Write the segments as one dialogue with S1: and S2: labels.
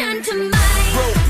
S1: attention to my. Bro.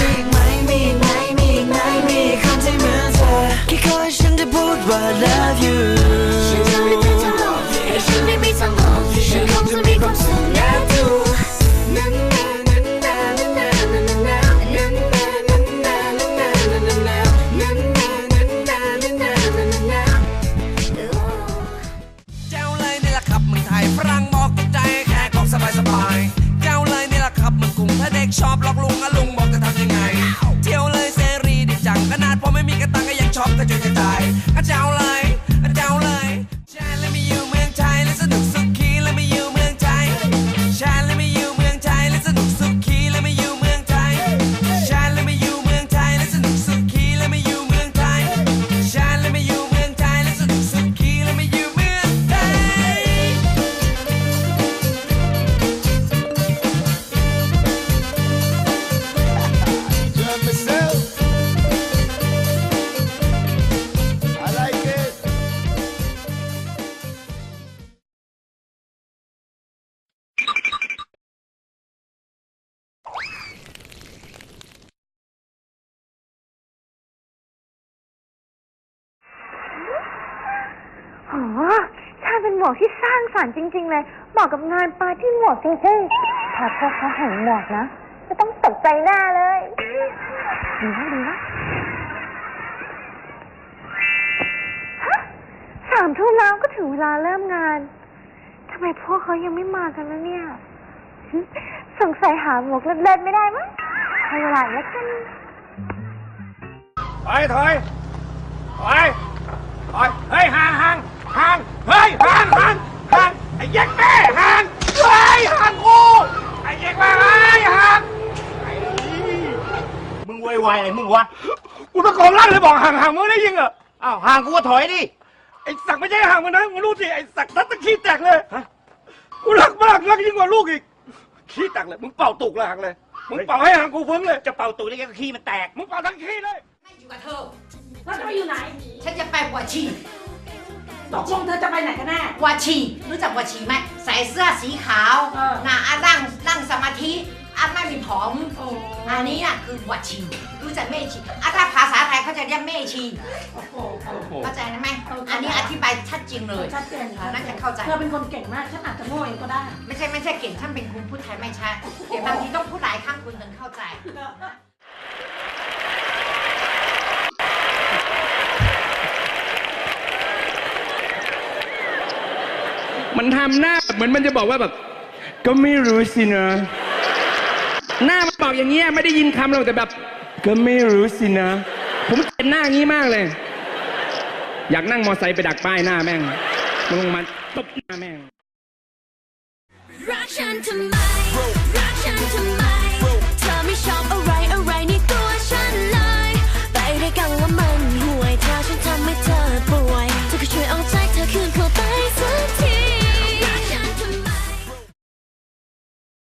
S1: chop
S2: โอ้ช่างเป็นหมวกที่สร้างสรรค์จริง ๆ เลย เหมาะกับงานปาร์ตี้หมวกจริงๆถ้าพวกเขาเห็นหมวกนะ จะต้องตกใจหน้าเลย ดีนะดีนะฮะสามทุ่มแล้วก็ถึงเวลาเริ่มงาน ทำไมพวกเขายังไม่มากันนะเนี่ย สงสัยหาหมวกเล็ดๆไม่ได้มั้งให้เวลาแล้วกัน
S1: ถอยถอยถอยถอยเฮ้ยห่างห่าง ห่างเฮ้ยห่างห่างห่างไอ้เย็กแม่ห่างเฮ้ยห่างกูไอ้เย็กแม่เฮ้ยห่างไอ้มึงไวไวอะไรมึงวะกูตะโกนลั่นเลยบอกห่างห่างมึงได้ยิงเหรออ้าวห่างกูก็ถอยดิไอ้สักไม่ใช่ห่างมันนะมึงรู้สิไอ้สักนัดตะขี้แตกเลยกูรักมากรักยิ่งกว่าลูกอีกขี้แตกเลยมึงเป่าตุกเลยห่างเลยมึงเป่าให้ห่างกูฟึ้งเลยจะเป่าตุกได้แค่ขี้มันแตกมึงเป่าทั้งขี้เลย
S3: อยู่กับเธอ
S4: แล้วจะไปอยู่ไหน
S3: ฉันจะไปหัวชี
S4: ตกลงเธอจะไปไหนกันแน่
S3: หัวชีรู้จักหัวชีไหมใส่เสื้อสีขาว
S4: เออ
S3: หน้าอานั่งนั่งสมาธิอาไม่มีผม
S4: โอ้
S3: อันนี้น่ะคือหัวชีรู้จักแม่ชีอาถ้าภาษาไทยเขาจะเรียกแม่ชี
S4: โอ้โห
S3: เข้าใจไหม
S4: เข้าใจ
S3: อันนี้อธิบายชัดจริงเลย
S4: ชัดเจน
S3: อ่าน่าจะเข้าใจ
S4: เธอเป็นคนเก่งมากฉันอาจจะโง่เองก็ได้
S3: ไม่ใช่ไม่ใช่เก่งท่านเป็นคุณพูดไทยไม่ชัดเดี๋ยวบางทีต้องพูดหลายครั้งคุณถึงเข้าใจ
S5: มันทำหน้าเหมือนมันจะบอกว่าแบบ ก็ไม่รู้สินะ หน้ามันบอกอย่างเงี้ยไม่ได้ยินคำหรอกแต่แบบ ก็ไม่รู้สินะ ผมเห็นหน้างี้มากเลย อยากนั่งมอไซค์ไปดักป้ายหน้าแม่งลงมาตบหน้าแม่ง
S6: รักฉันทำไมรักฉันทำไม